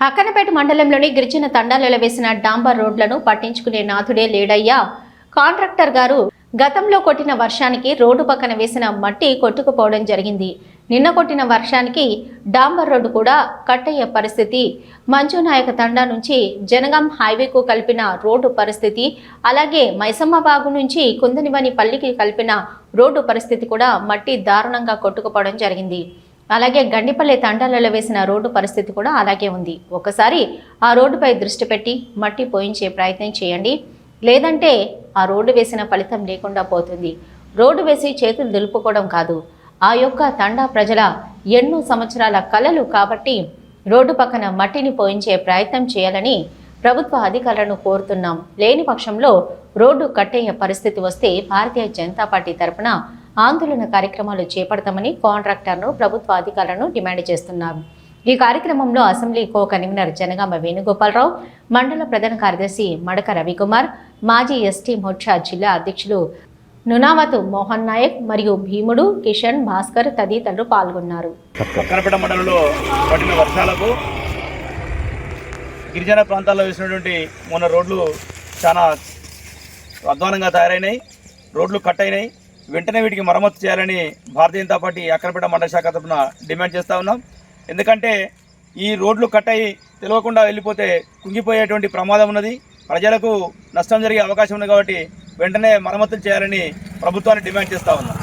అక్కనపేట మండలంలోని గిరిజన తండాలలో వేసిన డాంబర్ రోడ్లను పట్టించుకునే నాథుడే లేడయ్యా. కాంట్రాక్టర్ గారు గతంలో కొట్టిన వర్షానికి రోడ్డు పక్కన వేసిన మట్టి కొట్టుకుపోవడం జరిగింది. నిన్న కొట్టిన వర్షానికి డాంబర్ రోడ్డు కూడా కట్టయ్యే పరిస్థితి. మంజునాయక తండా నుంచి జనగాం హైవేకు కలిపిన రోడ్డు పరిస్థితి అలాగే మైసమ్మబాగు నుంచి కుందనివని పల్లికి కలిపిన రోడ్డు పరిస్థితి కూడా మట్టి దారుణంగా కొట్టుకుపోవడం జరిగింది. అలాగే గండిపల్లి తండాలలో వేసిన రోడ్డు పరిస్థితి కూడా అలాగే ఉంది. ఒకసారి ఆ రోడ్డుపై దృష్టి పెట్టి మట్టి పోయించే ప్రయత్నం చేయండి. లేదంటే ఆ రోడ్డు వేసిన ఫలితం లేకుండా పోతుంది. రోడ్డు వేసి చేతులు దులుపుకోవడం కాదు. ఆ యొక్క తండా ప్రజల ఎన్నో సంవత్సరాల కలలు కాబట్టి రోడ్డు పక్కన మట్టిని పోయించే ప్రయత్నం చేయాలని ప్రభుత్వ అధికారులను కోరుతున్నాం. లేని పక్షంలో రోడ్డు కట్టయ్యే పరిస్థితి వస్తే భారతీయ జనతా పార్టీ తరపున ఆందోళన కార్యక్రమాలు చేపడతామని కాంట్రాక్టర్ను ప్రభుత్వ అధికారులను డిమాండ్ చేస్తున్నారు ఈ కార్యక్రమంలో assembly co convener Janagama Venugopala Rao మండల ప్రధాన కార్యదర్శి మడక రవికుమార్ మాజీ ఎస్టీ మోర్చా జిల్లా అధ్యక్షులు నునావతు మోహన్ నాయక్ మరియు భీముడు కిషన్ భాస్కర్ తదితరులు పాల్గొన్నారు. కనపడ మండలంలో పడిన వర్షాలకు గిరిజన ప్రాంతాల్లో వేసినటువంటి మొన్న రోడ్లు చాలా అధ్వానంగా తయారైనాయి. రోడ్లు కట్ అయినాయి వెంటనే వీటికి మరమ్మతు చేయాలని భారతీయ జనతా పార్టీ అక్కనపేట మండల శాఖ తరఫున డిమాండ్ చేస్తూ ఉన్నాం. ఎందుకంటే ఈ రోడ్లు కట్ అయి తెలియకుండా వెళ్ళిపోతే కుంగిపోయేటువంటి ప్రమాదం ఉన్నది. ప్రజలకు నష్టం జరిగే అవకాశం ఉంది కాబట్టి వెంటనే మరమ్మతులు చేయాలని ప్రభుత్వాన్ని డిమాండ్ చేస్తూ ఉన్నాం.